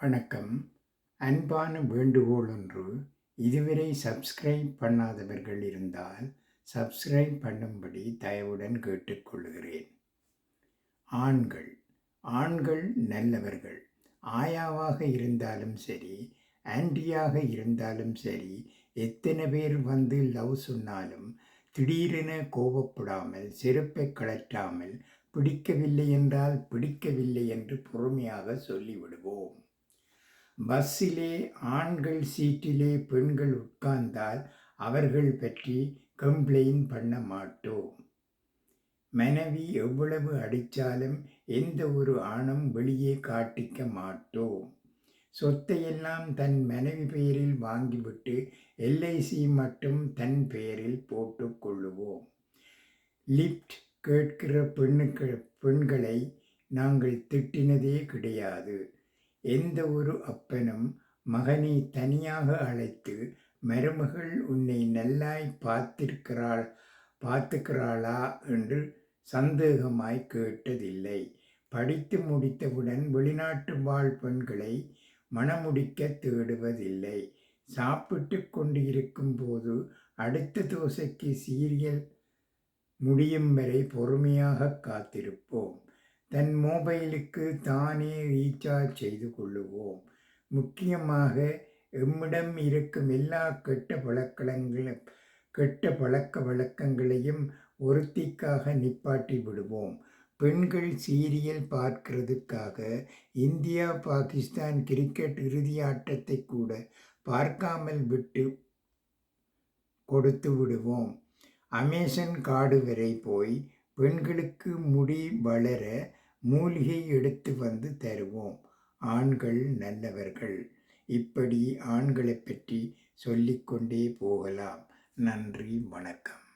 வணக்கம். அன்பான வேண்டுகோள் ஒன்று இதுவரை சப்ஸ்கிரைப் பண்ணாதவர்கள் இருந்தால் சப்ஸ்கிரைப் பண்ணும்படி தயவுடன் கேட்டுக்கொள்கிறேன் ஆண்கள் ஆண்கள் நல்லவர்கள். ஆயாவாக இருந்தாலும் சரி ஆண்டியாக இருந்தாலும் சரி எத்தனை பேர் வந்து லவ் சொன்னாலும் திடீரென கோபப்படாமல் செருப்பை கழற்றாமல் பிடிக்கவில்லை என்றால் பிடிக்கவில்லை என்று பொறுமையாக சொல்லிவிடுவோம். பஸ்ஸிலே ஆண்கள் சீட்டிலே பெண்கள் உட்கார்ந்தால் அவர்கள் பற்றி கம்ப்ளைண்ட் பண்ண மாட்டோம். மனைவி எவ்வளவு அடித்தாலும் எந்த ஒரு ஆணும் வெளியே காட்டிக்க மாட்டோம். சொத்தையெல்லாம் தன் மனைவி பெயரில் வாங்கிவிட்டு எல்ஐசி மட்டும் தன் பெயரில் போட்டுக்கொள்ளுவோம் லிப்ட் கேட்கிற பெண்ணுக்கு பெண்களை நாங்கள் திட்டினதே கிடையாது. எந்த ஒரு அப்பனும் மகனை தனியாக அழைத்து மருமகள் உன்னை நல்லாய் பார்த்திருக்கிறாள் பார்த்துக்கிறாளா என்று சந்தேகமாய் கேட்டதில்லை. படித்து முடித்தவுடன் வெளிநாட்டு வாழ் பெண்களை மணமுடிக்க தேடுவதில்லை. சாப்பிட்டு கொண்டு இருக்கும்போது அடுத்த தோசைக்கு சீரியல் முடியும் வரை பொறுமையாக காத்திருப்போம். தன் மொபைலுக்கு தானே ரீசார்ஜ் செய்து கொள்ளுவோம். முக்கியமாக எம்மிடம் இருக்கும் எல்லா கெட்ட பழக்கங்களும் கெட்ட பழக்க வழக்கங்களையும் ஒருத்திக்காக நிப்பாட்டி விடுவோம். பெண்கள் சீரியல் பார்க்கிறதுக்காக இந்தியா பாகிஸ்தான் கிரிக்கெட் இறுதி ஆட்டத்தை கூட பார்க்காமல் விட்டு கொடுத்து விடுவோம். அமேசன் காடு வரை போய் பெண்களுக்கு முடி வளர மூலிகை எடுத்து வந்து தருவோம். ஆண்கள் நல்லவர்கள். இப்படி ஆண்களை பற்றி சொல்லிக்கொண்டே போகலாம். நன்றி வணக்கம்.